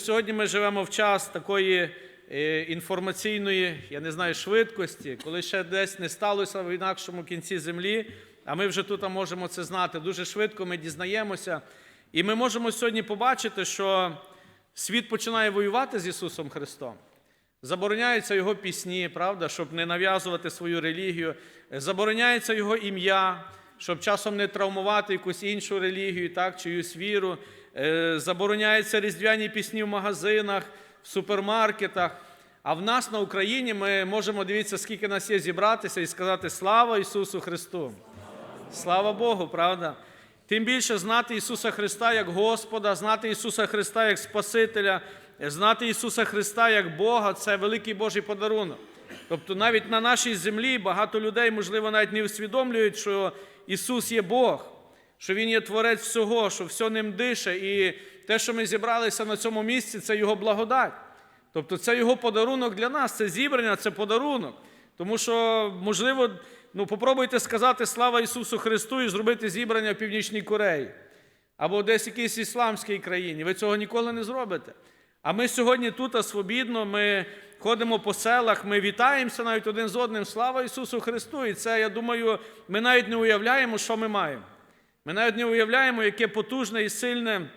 Сьогодні ми живемо в час такої е, інформаційної, я не знаю, швидкості, коли ще десь не сталося в інакшому кінці землі, а ми вже тут можемо це знати. Дуже швидко ми дізнаємося. І ми можемо сьогодні побачити, що світ починає воювати з Ісусом Христом. Забороняються його пісні, правда, щоб не нав'язувати свою релігію. Забороняється його ім'я, щоб часом не травмувати якусь іншу релігію, так, чиюсь віру. Е, Забороняються різдвяні пісні в магазинах, в супермаркетах. А в нас на Україні ми можемо дивитися, скільки нас є зібратися і сказати Слава Ісусу Христу! Слава Богу, правда? Тим більше знати Ісуса Христа як Господа, знати Ісуса Христа як Спасителя, знати Ісуса Христа як Бога це великий Божий подарунок. Тобто навіть на нашій землі багато людей, можливо, навіть не усвідомлюють, що Ісус є Бог, що Він є Творець всього, що все ним дише. І те, що ми зібралися на цьому місці, це Його благодать. Тобто це Його подарунок для нас, це зібрання, це подарунок. Тому що, можливо, ну, попробуйте сказати слава Ісусу Христу і зробити зібрання в Північній Кореї або десь в якійсь ісламській країні. Ви цього ніколи не зробите. А ми сьогодні тут а свобідно, ми ходимо по селах, ми вітаємося навіть один з одним. Слава Ісусу Христу! І це, я думаю, ми навіть не уявляємо, що ми маємо. Ми навіть не уявляємо, яке потужне і сильне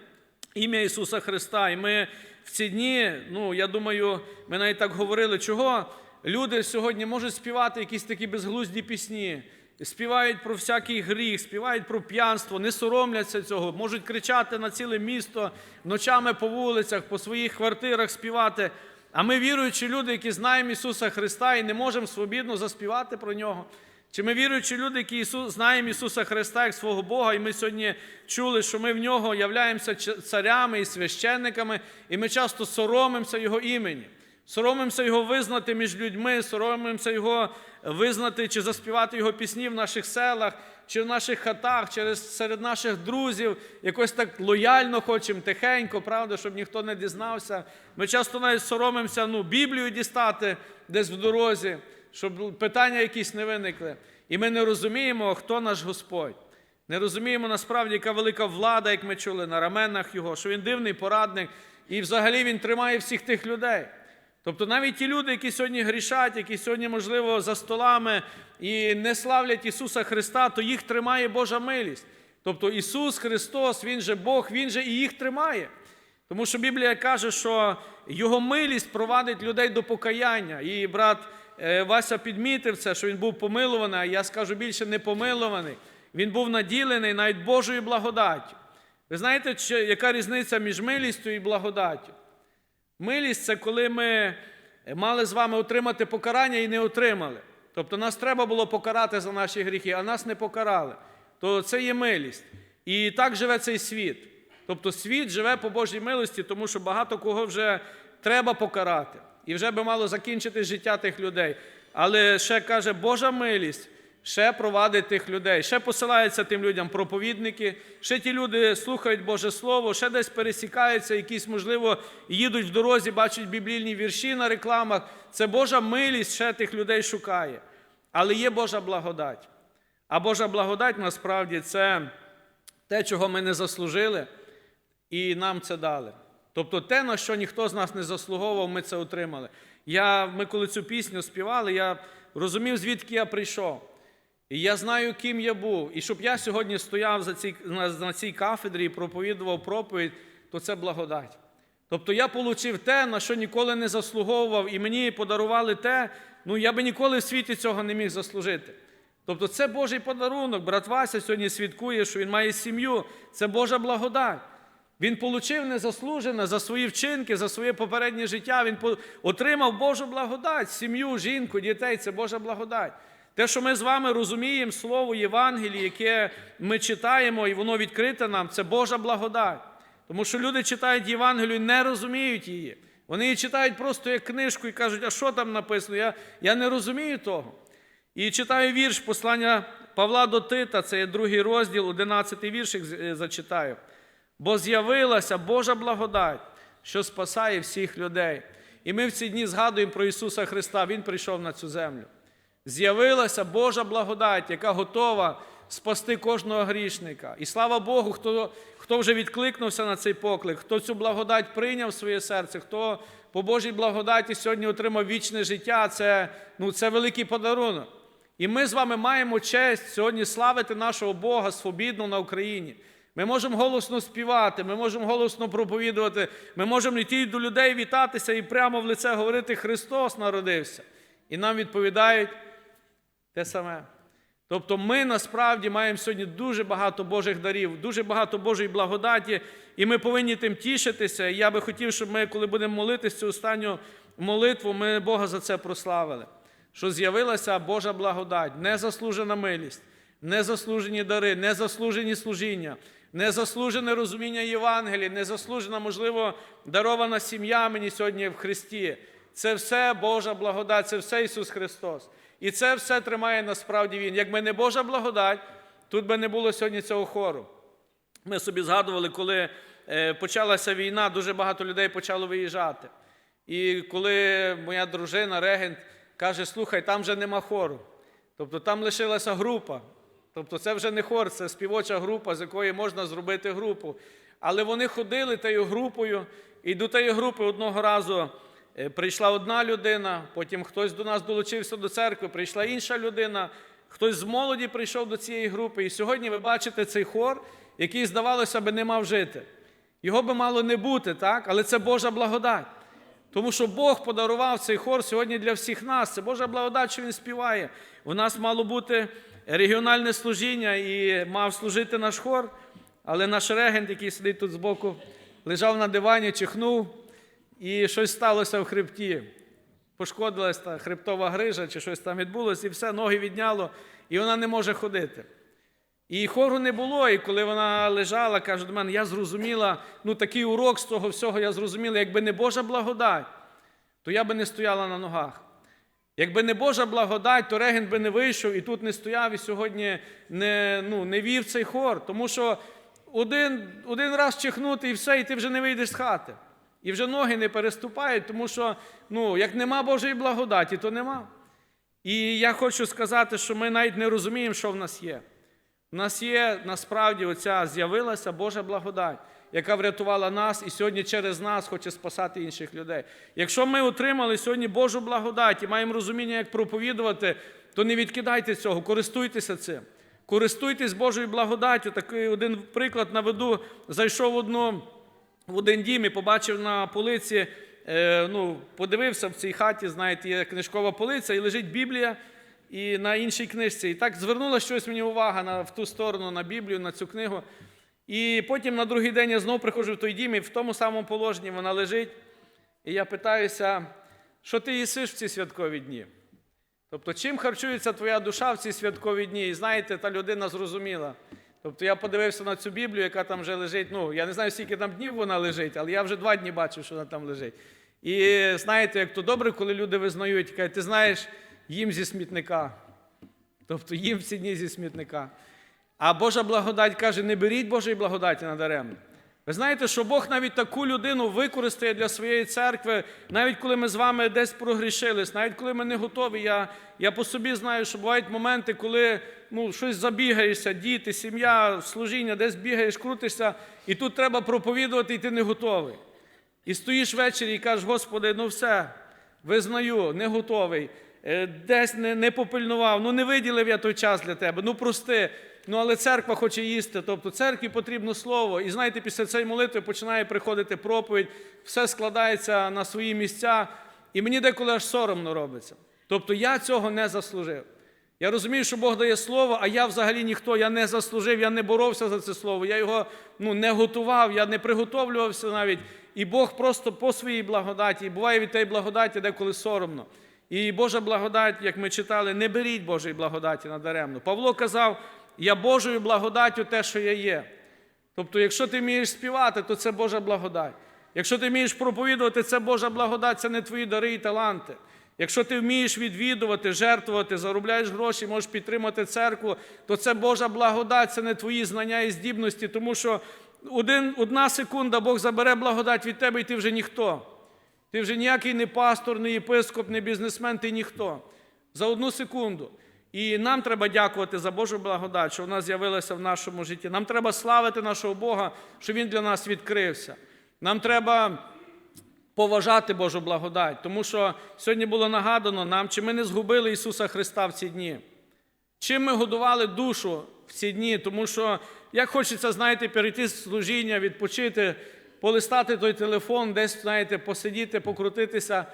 ім'я Ісуса Христа. І ми в ці дні, ну я думаю, ми навіть так говорили, чого люди сьогодні можуть співати якісь такі безглузді пісні, співають про всякий гріх, співають про п'янство, не соромляться цього, можуть кричати на ціле місто ночами по вулицях, по своїх квартирах співати. А ми віруючі люди, які знаємо Ісуса Христа і не можемо свобідно заспівати про Нього. Чи ми віруючі люди, які Ісус, знаємо Ісуса Христа як свого Бога, і ми сьогодні чули, що ми в нього являємося царями і священниками, і ми часто соромимося Його імені, соромимося Його визнати між людьми, соромимося Його визнати чи заспівати Його пісні в наших селах, чи в наших хатах, через серед наших друзів, якось так лояльно хочемо, тихенько, правда, щоб ніхто не дізнався. Ми часто навіть соромимося ну, Біблію дістати десь в дорозі щоб питання якісь не виникли. І ми не розуміємо, хто наш Господь. Не розуміємо насправді, яка велика влада, як ми чули, на раменах Його, що Він дивний порадник, і взагалі Він тримає всіх тих людей. Тобто навіть ті люди, які сьогодні грішать, які сьогодні, можливо, за столами і не славлять Ісуса Христа, то їх тримає Божа милість. Тобто Ісус Христос, Він же Бог, Він же і їх тримає. Тому що Біблія каже, що Його милість провадить людей до покаяння. І брат Е, Вася підмітив це, що він був помилований, а я скажу більше не помилований. Він був наділений навіть Божою благодаттю. Ви знаєте, яка різниця між милістю і благодаттю? Милість це коли ми мали з вами отримати покарання і не отримали. Тобто нас треба було покарати за наші гріхи, а нас не покарали. То це є милість. І так живе цей світ. Тобто світ живе по Божій милості, тому що багато кого вже треба покарати і вже би мало закінчити життя тих людей. Але ще каже, Божа милість ще провадить тих людей, ще посилаються тим людям проповідники, ще ті люди слухають Боже Слово, ще десь пересікаються, якісь, можливо, їдуть в дорозі, бачать біблійні вірші на рекламах. Це Божа милість ще тих людей шукає. Але є Божа благодать. А Божа благодать насправді це те, чого ми не заслужили, і нам це дали. Тобто те, на що ніхто з нас не заслуговував, ми це отримали. Я, Ми коли цю пісню співали, я розумів, звідки я прийшов. І я знаю, ким я був. І щоб я сьогодні стояв за цій, на, цій кафедрі і проповідував проповідь, то це благодать. Тобто я отримав те, на що ніколи не заслуговував, і мені подарували те, ну я би ніколи в світі цього не міг заслужити. Тобто це Божий подарунок. Брат Вася сьогодні свідкує, що він має сім'ю. Це Божа благодать. Він отримав незаслужено за свої вчинки, за своє попереднє життя. Він отримав Божу благодать, сім'ю, жінку, дітей це Божа благодать. Те, що ми з вами розуміємо, Слово Євангелії, яке ми читаємо, і воно відкрите нам, це Божа благодать. Тому що люди читають Євангелію і не розуміють її. Вони її читають просто як книжку і кажуть, а що там написано? Я, Я не розумію того. І читаю вірш послання Павла до Тита, це є другий розділ, 11 віршик зачитаю бо з'явилася Божа благодать, що спасає всіх людей. І ми в ці дні згадуємо про Ісуса Христа, Він прийшов на цю землю. З'явилася Божа благодать, яка готова спасти кожного грішника. І слава Богу, хто, хто вже відкликнувся на цей поклик, хто цю благодать прийняв в своє серце, хто по Божій благодаті сьогодні отримав вічне життя, це, ну, це великий подарунок. І ми з вами маємо честь сьогодні славити нашого Бога свобідно на Україні. Ми можемо голосно співати, ми можемо голосно проповідувати, ми можемо йти до людей вітатися і прямо в лице говорити Христос народився. І нам відповідають те саме. Тобто ми насправді маємо сьогодні дуже багато Божих дарів, дуже багато Божої благодаті, і ми повинні тим тішитися. І я би хотів, щоб ми, коли будемо молитися цю останню молитву, ми Бога за це прославили. Що з'явилася Божа благодать, незаслужена милість, незаслужені дари, незаслужені служіння, незаслужене розуміння Євангелії, незаслужена, можливо, дарована сім'я мені сьогодні в Христі. Це все Божа благодать, це все Ісус Христос. І це все тримає насправді Він. Якби не Божа благодать, тут би не було сьогодні цього хору. Ми собі згадували, коли е, почалася війна, дуже багато людей почало виїжджати. І коли моя дружина, регент, каже: слухай, там вже нема хору. Тобто там лишилася група. Тобто це вже не хор, це співоча група, з якої можна зробити групу. Але вони ходили тією групою, і до тієї групи одного разу прийшла одна людина, потім хтось до нас долучився до церкви, прийшла інша людина, хтось з молоді прийшов до цієї групи. І сьогодні ви бачите цей хор, який, здавалося би, не мав жити. Його би мало не бути, так? але це Божа благодать. Тому що Бог подарував цей хор сьогодні для всіх нас. Це Божа благодать, що він співає. У нас мало бути регіональне служіння і мав служити наш хор, але наш регент, який сидить тут збоку, лежав на дивані, чихнув, і щось сталося в хребті. Пошкодилась та хребтова грижа, чи щось там відбулося, і все, ноги відняло, і вона не може ходити. І хору не було, і коли вона лежала, каже до мене, я зрозуміла, ну такий урок з того всього я зрозуміла, якби не Божа благодать, то я би не стояла на ногах. Якби не Божа благодать, то регент би не вийшов і тут не стояв, і сьогодні не, ну, не вів цей хор. Тому що один, один раз чихнути і все, і ти вже не вийдеш з хати. І вже ноги не переступають, тому що ну, як нема Божої благодаті, то нема. І я хочу сказати, що ми навіть не розуміємо, що в нас є. У нас є насправді оця з'явилася Божа благодать, яка врятувала нас і сьогодні через нас хоче спасати інших людей. Якщо ми отримали сьогодні Божу благодать і маємо розуміння, як проповідувати, то не відкидайте цього, користуйтеся цим. Користуйтесь Божою благодаттю. Такий один приклад наведу. Зайшов в одну, в один дім і побачив на полиці, е, ну, подивився в цій хаті, знаєте, є книжкова полиця, і лежить Біблія і на іншій книжці. І так звернула щось мені увага на, в ту сторону, на Біблію, на цю книгу. І потім на другий день я знову приходжу в той дім, і в тому самому положенні вона лежить. І я питаюся, що ти їсиш в ці святкові дні? Тобто, чим харчується твоя душа в ці святкові дні? І знаєте, та людина зрозуміла. Тобто я подивився на цю Біблію, яка там вже лежить. Ну, я не знаю, скільки там днів вона лежить, але я вже два дні бачив, що вона там лежить. І знаєте, як то добре, коли люди визнають, кажуть, ти знаєш, їм зі смітника. Тобто їм всі дні зі смітника. А Божа благодать каже: не беріть Божої благодаті надаремно. Ви знаєте, що Бог навіть таку людину використає для своєї церкви, навіть коли ми з вами десь прогрішились, навіть коли ми не готові. Я я по собі знаю, що бувають моменти, коли ну, щось забігаєшся, діти, сім'я, служіння, десь бігаєш, крутишся, і тут треба проповідувати, і ти не готовий. І стоїш ввечері і кажеш, Господи, ну все, визнаю, не готовий, е, десь не, не попильнував, ну не виділив я той час для тебе, ну прости. Ну, але церква хоче їсти, тобто церкві потрібно слово. І знаєте, після цієї молитви починає приходити проповідь, все складається на свої місця, і мені деколи аж соромно робиться. Тобто я цього не заслужив. Я розумію, що Бог дає слово, а я взагалі ніхто, я не заслужив, я не боровся за це слово, я його ну, не готував, я не приготовлювався навіть. І Бог просто по своїй благодаті, і буває від тієї благодаті деколи соромно. І Божа благодать, як ми читали, не беріть Божої благодаті надаремно. Павло казав, я Божою благодаттю те, що я є. Тобто, якщо ти вмієш співати, то це Божа благодать. Якщо ти вмієш проповідувати, це Божа благодать, це не твої дари і таланти. Якщо ти вмієш відвідувати, жертвувати, заробляєш гроші, можеш підтримати церкву, то це Божа благодать, це не твої знання і здібності, тому що один, одна секунда Бог забере благодать від тебе, і ти вже ніхто. Ти вже ніякий не пастор, не єпископ, не бізнесмен, ти ніхто. За одну секунду. І нам треба дякувати за Божу благодать, що вона з'явилася в нашому житті. Нам треба славити нашого Бога, що Він для нас відкрився. Нам треба поважати Божу благодать, тому що сьогодні було нагадано нам, чи ми не згубили Ісуса Христа в ці дні. Чим ми годували душу в ці дні? Тому що як хочеться, знаєте, перейти з служіння, відпочити, полистати той телефон, десь, знаєте, посидіти, покрутитися,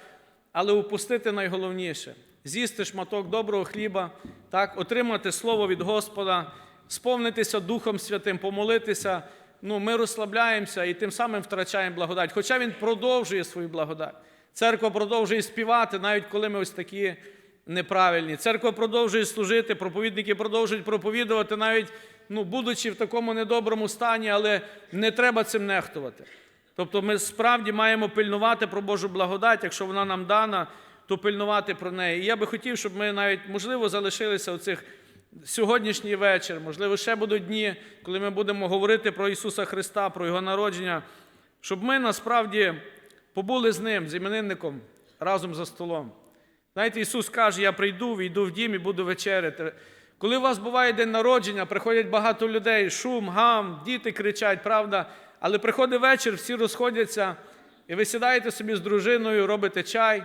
але упустити найголовніше з'їсти шматок доброго хліба, так, отримати слово від Господа, сповнитися Духом Святим, помолитися. Ну, ми розслабляємося і тим самим втрачаємо благодать. Хоча він продовжує свою благодать. Церква продовжує співати, навіть коли ми ось такі неправильні. Церква продовжує служити, проповідники продовжують проповідувати, навіть ну, будучи в такому недоброму стані, але не треба цим нехтувати. Тобто ми справді маємо пильнувати про Божу благодать, якщо вона нам дана, то пильнувати про неї. І я би хотів, щоб ми навіть, можливо, залишилися у цих сьогоднішній вечір, можливо, ще будуть дні, коли ми будемо говорити про Ісуса Христа, про Його народження, щоб ми насправді побули з Ним, з іменинником, разом за столом. Знаєте, Ісус каже, я прийду, війду в дім і буду вечеряти. Коли у вас буває день народження, приходять багато людей, шум, гам, діти кричать, правда, але приходить вечір, всі розходяться, і ви сідаєте собі з дружиною, робите чай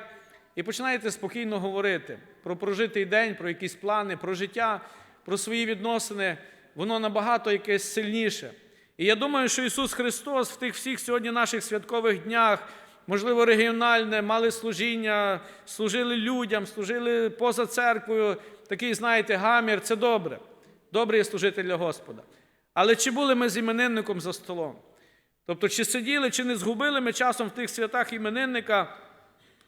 і починаєте спокійно говорити про прожитий день, про якісь плани, про життя, про свої відносини. Воно набагато якесь сильніше. І я думаю, що Ісус Христос в тих всіх сьогодні наших святкових днях, можливо, регіональне, мали служіння, служили людям, служили поза церквою. Такий, знаєте, гамір це добре. Добре є служити для Господа. Але чи були ми з іменинником за столом? Тобто, чи сиділи, чи не згубили ми часом в тих святах іменинника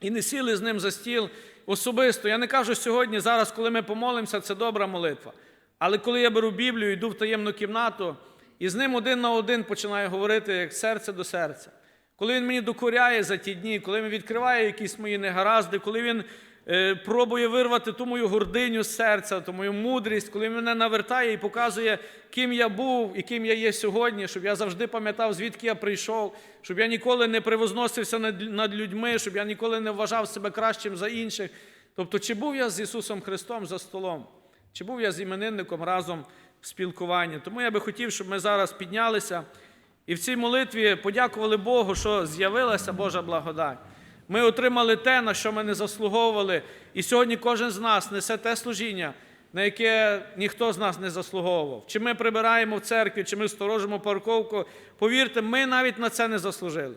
і не сіли з ним за стіл особисто. Я не кажу сьогодні, зараз, коли ми помолимося, це добра молитва. Але коли я беру Біблію, йду в таємну кімнату і з ним один на один починаю говорити як серце до серця. Коли він мені докоряє за ті дні, коли він відкриває якісь мої негаразди, коли він пробує вирвати ту мою гординю серця, ту мою мудрість, коли мене навертає і показує, ким я був і ким я є сьогодні, щоб я завжди пам'ятав, звідки я прийшов, щоб я ніколи не превозносився над, над людьми, щоб я ніколи не вважав себе кращим за інших. Тобто, чи був я з Ісусом Христом за столом, чи був я з іменинником разом в спілкуванні. Тому я би хотів, щоб ми зараз піднялися і в цій молитві подякували Богу, що з'явилася Божа благодать. Ми отримали те, на що ми не заслуговували. І сьогодні кожен з нас несе те служіння, на яке ніхто з нас не заслуговував. Чи ми прибираємо в церкві, чи ми сторожимо парковку. Повірте, ми навіть на це не заслужили.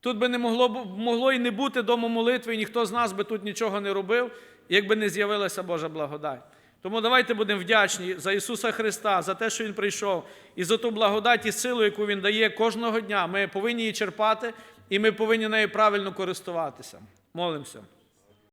Тут би не могло, могло і не бути дому молитви, і ніхто з нас би тут нічого не робив, якби не з'явилася Божа благодать. Тому давайте будемо вдячні за Ісуса Христа, за те, що Він прийшов, і за ту благодать і силу, яку Він дає кожного дня. Ми повинні її черпати, і ми повинні нею правильно користуватися. Молимося.